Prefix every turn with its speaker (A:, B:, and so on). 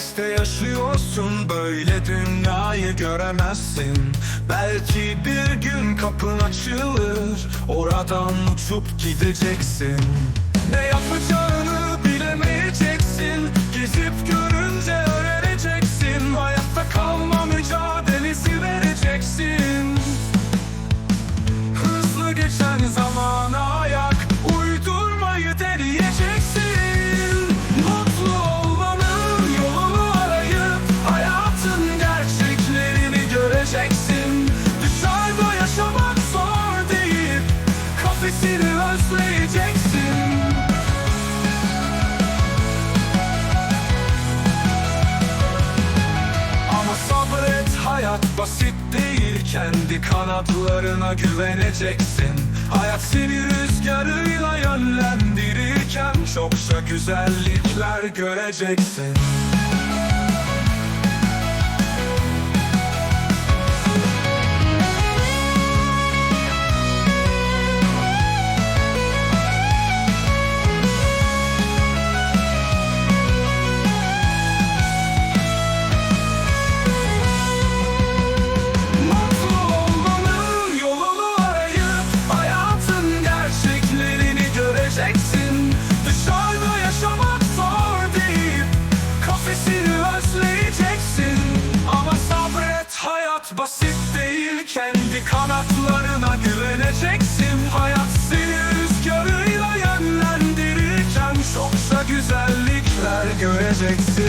A: Streste yaşıyorsun böyle dünyayı göremezsin. Belki bir gün kapın açılır oradan uçup gideceksin. Ne yapacağını bilemeyeceksin. Basit değil. Kendi kanatlarına güveneceksin. Hayat seni rüzgarıyla yönlendirirken Çokça güzellikler göreceksin Hepsini özleyeceksin. Ama sabret hayat basit değil. Kendi kanatlarına güveneceksin. Hayat seni rüzgarıyla yönlendirirken Çoksa güzellikler göreceksin.